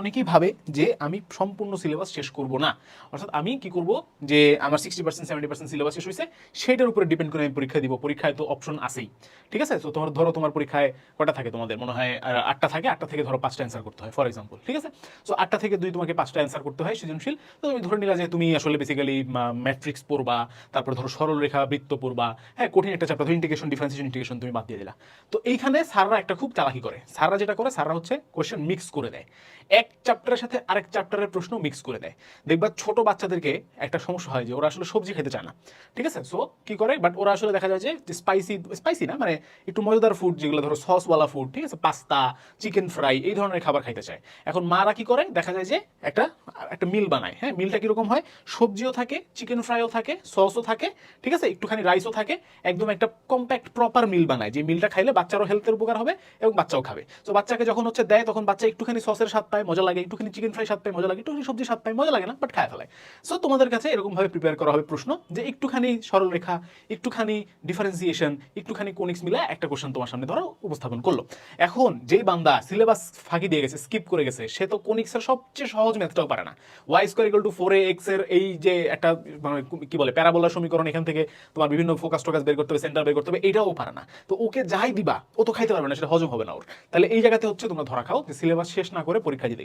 অনেকেই ভাবে যে আমি সম্পূর্ণ সিলেবাস শেষ করব না। অর্থাৎ আমি কি করব? যে আমার sixty percent seventy percent syllabus শেষ হয়েছে সেটার উপরে ডিপেন্ড করে আমি পরীক্ষা দিব। পরীক্ষায় তো অপশন আছেই। ঠিক আছে? তো তোমার ধরো তোমার পরীক্ষায় কটা থাকে তোমাদের? মনে হয় আটটা থাকে, আটটা থেকে ধরো পাঁচটা অ্যান্সার করতে হয় ফর এক্সাম্পল ঠিক আছে? সো আটটা থেকে দুই তোমাকে পাঁচটা অ্যান্সার করতে হয় সৃজনশীল। তো তুমি ধরে নিলা যে তুমি আসলে বেসিক্যালি ম্যাট্রিক্স পড়বা, তারপর ধরো সরলরেখা বৃত্ত পড়বা। হ্যাঁ কঠিন একটা চ্যাপ্টার ইন্টিগ্রেশন ডিফারেন্সিয়েশন ইন্টিগ্রেশন তুমি বাদ দিয়ে দিলা। তো এইখানে স্যাররা একটা খুব চালাকি করে। স্যাররা যেটা করে, স্যাররা হচ্ছে কোয়েশ্চেন মিক্স করে দেয়। এক চ্যাপ্টারের সাথে আরেক চ্যাপ্টারের প্রশ্ন মিক্স করে দেয়। দেখবা ছোট বাচ্চাদেরকে একটা সমস্যা হয় যে ওরা আসলে সবজি খেতে চায় না। ঠিক আছে? সো কি করে? বাট ওরা আসলে দেখা যায় যে স্পাইসি স্পাইসি না মানে একটু মজাদার ফুড যেগুলো ধরো সসওয়ালা ফুড ঠিক আছে? পাস্তা চিকেন ফ্রাই এই ধরনের খাবার খাইতে চায়। এখন মারা কি করে? দেখা যায় যে একটা একটা মিল বানায়। হ্যাঁ মিলটা কীরকম হয়? সবজিও থাকে চিকেন ফ্রাইও থাকে সসও থাকে, ঠিক আছে? একটুখানি রাইসও থাকে, একদম একটা কম্প্যাক্ট প্রপার মিল বানায় যে মিলটা খাইলে বাচ্চারও হেলথের উপকার হবে এবং বাচ্চাও খাবে। তো বাচ্চাকে যখন হচ্ছে দেয়, তখন বাচ্চা একটুখানি সসের স্বাদ পায় মজা লাগে, একটুখানি চিকেন ফ্রাই স্বাদ পায়, মজা লাগে, একটুখানি সবজি স্বাদ পায়, মজা লাগে না বাট খায় ফেলায়। সো তোমাদের কাছে এরকম ভাবে প্রিপেয়ার করা হবে প্রশ্ন যে একটুখানি সরল রেখা একটুখানি ডিফারেন্সিয়েশন একটুখানি কোনিক্স মিলে একটা কোশ্চেন তোমার সামনে ধরো উপস্থাপন করল। এখন যেই বান্দা সিলেবাস ফাঁকি দিয়ে গেছে স্কিপ করে গেছে, সে তো কোনিক্সের সবচেয়ে সহজ ম্যাথটাও পারে না। Y square equal to four এক্সের এই যে একটা মানে কি বলে প্যারাবোলার সমীকরণ এখান থেকে তোমার বিভিন্ন ফোকাস টোকাস বের করতে হবে সেন্টার বের করতে হবে, এটাও পারে না। তো ওকে যাই দিবা, ও তো খাইতে পারবে না, সেটা হজম হবে না ওর। তাহলে এই জায়গাতে হচ্ছে তোমরা ধরা খাও যে সিলেবাস শেষ না করে পরীক্ষা দিতে